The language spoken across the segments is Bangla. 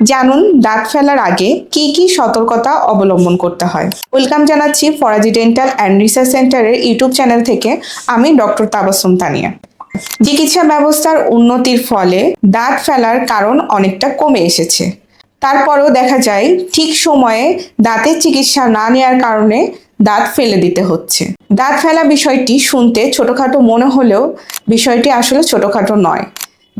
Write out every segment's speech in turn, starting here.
জানুন দাঁত ফেলার আগে কি কি সতর্কতা অবলম্বন করতে হয়। ওয়েলকাম জানাচ্ছি ফরাজি ডেন্টাল অ্যান্ড রিসার্চ সেন্টারের ইউটিউব চ্যানেল থেকে আমি ডক্টর তাবাসুম তানিয়া। চিকিৎসা ব্যবস্থার উন্নতির ফলে দাঁত ফেলার কারণ অনেকটা কমে এসেছে। তারপরেও দেখা যায়, ঠিক সময়ে দাঁতের চিকিৎসা না নেওয়ার কারণে দাঁত ফেলে দিতে হচ্ছে। দাঁত ফেলা বিষয়টি শুনতে ছোটখাটো মনে হলেও বিষয়টি আসলে ছোটখাটো নয়।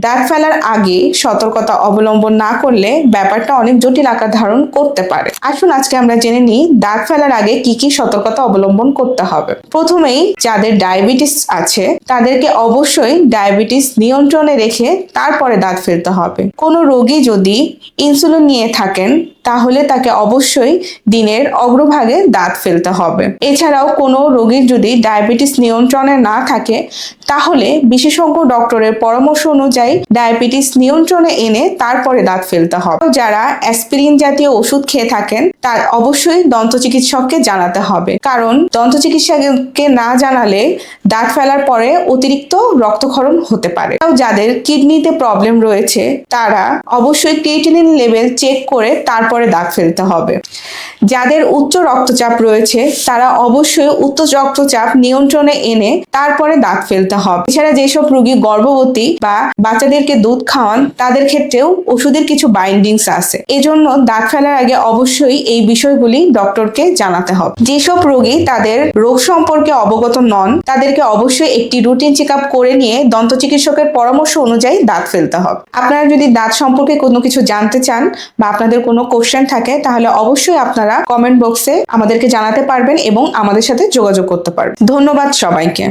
দাঁত ফেলার আগে সতর্কতা অবলম্বন না করলে ব্যাপারটা অনেক জটিল আকার ধারণ করতে পারে। আসুন আজকে আমরা জেনে নিই দাঁত ফেলার আগে কি কি সতর্কতা অবলম্বন করতে হবে। প্রথমেই যাদের ডায়াবেটিস আছে, তাদেরকে অবশ্যই ডায়াবেটিস নিয়ন্ত্রণে রেখে তারপরে দাঁত ফেলতে হবে। কোনো রোগী যদি ইনসুলিন নিয়ে থাকেন তাহলে তাকে অবশ্যই দিনের অগ্রভাগে দাঁত ফেলতে হবে। এছাড়াও কোনো রোগীর যদি ডায়াবেটিস নিয়ন্ত্রণে না থাকে, তাহলে বিশেষজ্ঞ ডক্টরের পরামর্শ অনুযায়ী ডায়াবেটিস নিয়ন্ত্রণে এনে তারপরে দাঁত ফেলতে হবে। যারা অ্যাসপিরিন জাতীয় ওষুধ খেয়ে থাকেন, তার অবশ্যই দন্ত চিকিৎসককে জানাতে হবে। কারণ দন্ত চিকিৎসককে না জানালে দাঁত ফেলার পরে অতিরিক্ত রক্তক্ষরণ হতে পারে। যাদের কিডনিতে প্রবলেম রয়েছে, তারা অবশ্যই ক্রিয়েটিনিন লেভেল চেক করে তারপরে দাগ ফেলতে হবে। যাদের উচ্চ রক্তচাপ রয়েছে, তারা অবশ্যই উচ্চ রক্তচাপ নিয়ন্ত্রণে এনে তারপরে দাঁত ফেলতে হবে। এছাড়া যেসব রোগী গর্ভবতী বা বাচ্চাদেরকে দুধ খাওয়ান, তাদের ক্ষেত্রেও ওষুধের কিছু বাইন্ডিংস আছে। এজন্য দাঁত ফেলার আগে অবশ্যই এই বিষয়গুলি ডক্টরকে জানাতে হবে। যেসব রোগী তাদের রোগ সম্পর্কে অবগত নন, তাদেরকে অবশ্যই একটি রুটিন চেক করে নিয়ে দন্ত চিকিৎসকের পরামর্শ অনুযায়ী দাঁত ফেলতে হবে। আপনারা যদি দাঁত সম্পর্কে কোনো কিছু জানতে চান বা আপনাদের কোনো কোশ্চেন থাকে, তাহলে অবশ্যই আপনারা কমেন্ট বক্সে আমাদেরকে জানাতে পারবেন এবং আমাদের সাথে যোগাযোগ করতে পারবেন। ধন্যবাদ সবাইকে।